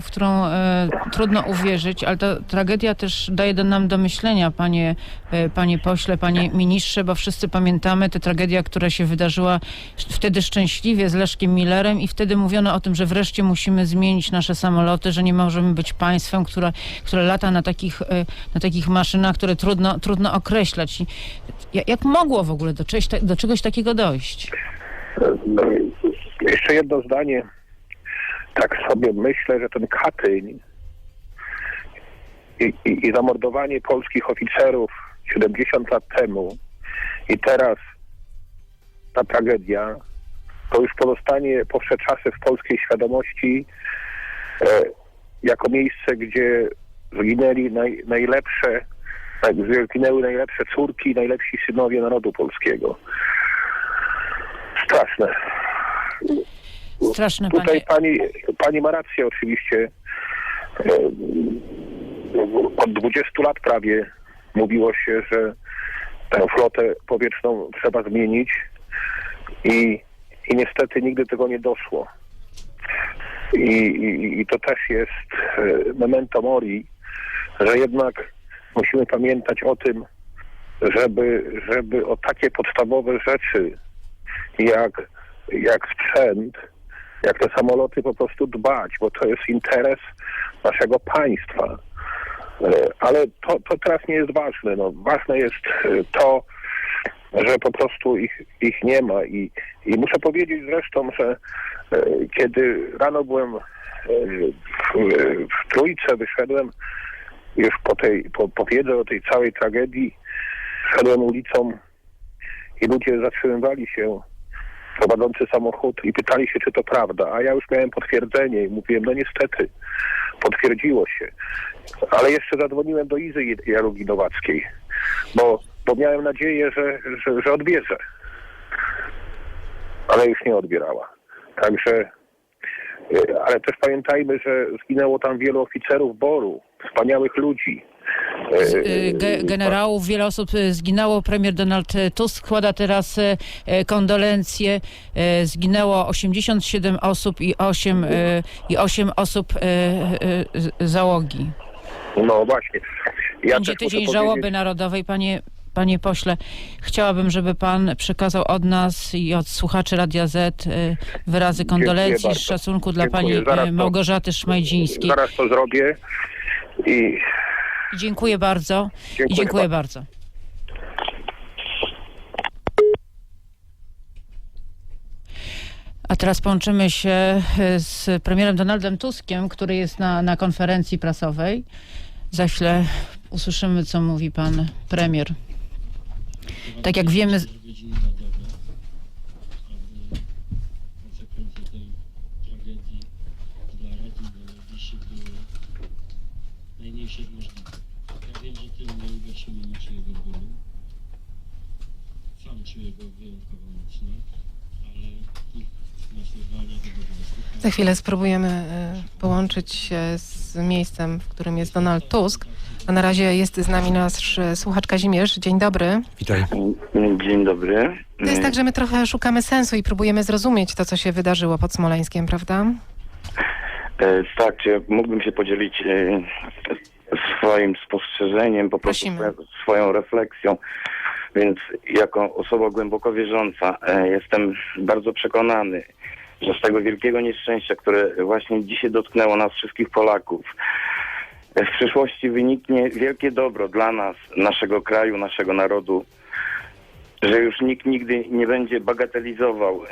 w którą e, trudno uwierzyć, ale ta tragedia też daje do nam do myślenia, panie, e, panie pośle, panie ministrze, bo wszyscy pamiętamy tę tragedię, która się wydarzyła wtedy szczęśliwie z Leszkiem Millerem i wtedy mówiono o tym, że wreszcie musimy zmienić nasze samoloty, że nie możemy być państwem, które, które lata na takich, e, na takich maszynach, które trudno, trudno określać. I ja- jak mogło w ogóle do do czegoś takiego dojść? No, jeszcze jedno zdanie. Tak sobie myślę, że ten Katyń i, i, i zamordowanie polskich oficerów 70 lat temu i teraz ta tragedia, to już pozostanie po wsze czasy w polskiej świadomości e, jako miejsce, gdzie zginęli naj, najlepsze, tak, zginęły najlepsze córki i najlepsi synowie narodu polskiego. Straszne. Straszne, Tutaj panie. pani, pani ma rację oczywiście. E, Od 20 lat prawie mówiło się, że tę flotę powietrzną trzeba zmienić i, i niestety nigdy tego nie doszło. I, i, I to też jest e, memento mori, że jednak musimy pamiętać o tym, żeby, żeby o takie podstawowe rzeczy jak, jak sprzęt, jak te samoloty po prostu dbać, bo to jest interes naszego państwa. E, Ale to, to teraz nie jest ważne. No, ważne jest e, to, że po prostu ich, ich nie ma. I, I muszę powiedzieć zresztą, że e, kiedy rano byłem w, w trójce, wyszedłem już po tej, po, po wiedzy o tej całej tragedii, szedłem ulicą i ludzie zatrzymywali się prowadzący samochód i pytali się, czy to prawda, a ja już miałem potwierdzenie i mówiłem, no niestety, potwierdziło się. Ale jeszcze zadzwoniłem do Izy Jarugin-Nowackiej, bo, bo miałem nadzieję, że, że, że odbierze. Ale już nie odbierała. Także, y, ale też pamiętajmy, że zginęło tam wielu oficerów BOR-u, wspaniałych ludzi. Z, Y, y, ge, generałów wiele osób y, zginęło. Premier Donald Tusk składa teraz y, y, kondolencje. Y, Zginęło 87 osób i 8, y, i 8 osób y, y, z- załogi. No właśnie. Ja Będzie tydzień powiedzieć- żałoby narodowej. Panie, panie pośle, chciałabym, żeby pan przekazał od nas i od słuchaczy Radia Z y, wyrazy kondolencji, bardzo. szacunku dla Dziękuję. pani Zaraz y, to- Małgorzaty Szmajdzińskiej. Zaraz to zrobię I Dziękuję bardzo. I Dziękuję dziękuję bardzo. A teraz połączymy się e, z premierem Donaldem Tuskiem, który jest na, na konferencji prasowej. Za chwilę usłyszymy, co mówi pan premier. Tak jak wiemy, z- godziny że tym nie ugaszymy niczyjego bólu. Sam czuję go wyjątkowo mocno, ale ich nasuwania tego. Za chwilę spróbujemy e, połączyć się z miejscem, w którym jest Donald Tusk. A na razie jest z nami nasz e, słuchacz Kazimierz. Dzień dobry. Witaj. Dzień dobry. To jest tak, że my trochę szukamy sensu i próbujemy zrozumieć to, co się wydarzyło pod Smoleńskiem, prawda? E, Tak, czy mógłbym się podzielić e, swoim spostrzeżeniem, po prostu Prosimy. swoją, refleksją. Więc jako osoba głęboko wierząca e, jestem bardzo przekonany, że z tego wielkiego nieszczęścia, które właśnie dzisiaj dotknęło nas wszystkich Polaków, e, w przyszłości wyniknie wielkie dobro dla nas, naszego kraju, naszego narodu, że już nikt nigdy nie będzie bagatelizował